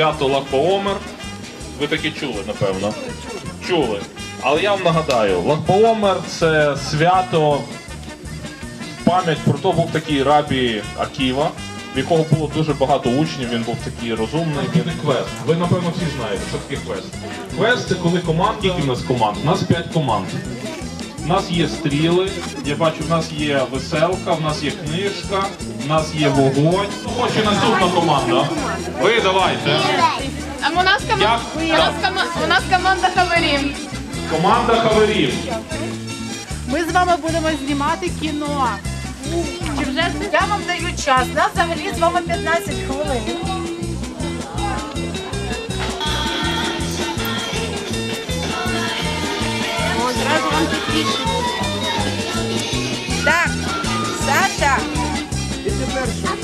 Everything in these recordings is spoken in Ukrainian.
свято Лагпаомер. Ви таке чули, напевно. Чули. Але я вам нагадаю, Лагпаомер це свято пам'ять про то був такий рабі Аківа, в якого було дуже багато учнів, він був такий розумний. Він квест. Ви напевно всі знаєте, що таке квест. Квест це коли команд, скільки в нас команд? У нас 5 команд. У нас є стріли, я бачу, в нас є веселка, в нас є книжка, в нас є вогонь. Ну, Хоче наступна команда. Ви давайте. А у нас команда, Як? у нас, кома- у нас команда Хаверін. Команда хаверів. Ми з вами будемо знімати кіно. Чи вже? Я вам даю час. Нас взагалі з вами 15 хвилин. О, зразу вам тихіше.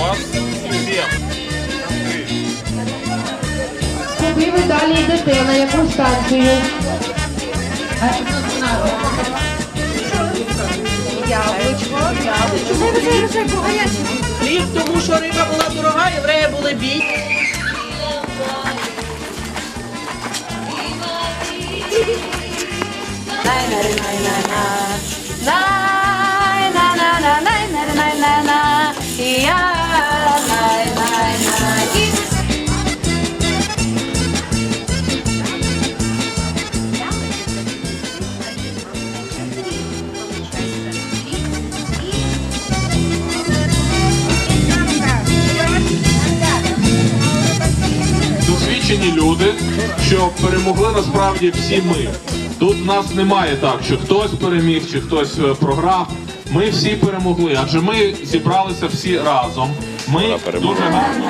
вас сім. Куди ви далі йдете, на яку станцію? Яблучко, яблучко. Хліб, тому що риба була дорога, євреї були бідні. досвідчені люди, що перемогли насправді всі ми. Тут нас немає так, що хтось переміг чи хтось е, програв. Ми всі перемогли, адже ми зібралися всі разом. Ми дуже гарно.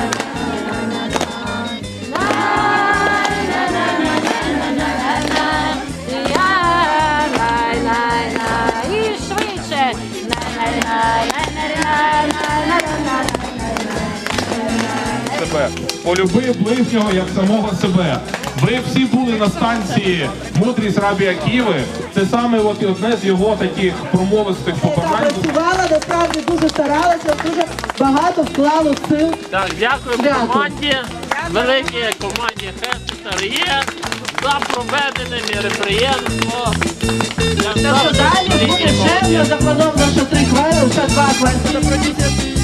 Себе. Полюби ближнього як самого себе. Ви всі були на станції мудрість Рабі Аківи. Це саме от одне з його таких промовистих побажань. Працювала, насправді дуже старалася, дуже багато вклало сил. Так, дякую команді, великій команді Хестер є за проведене мероприємство. Так що далі буде ще, заплановано, що три квести, ще два квести.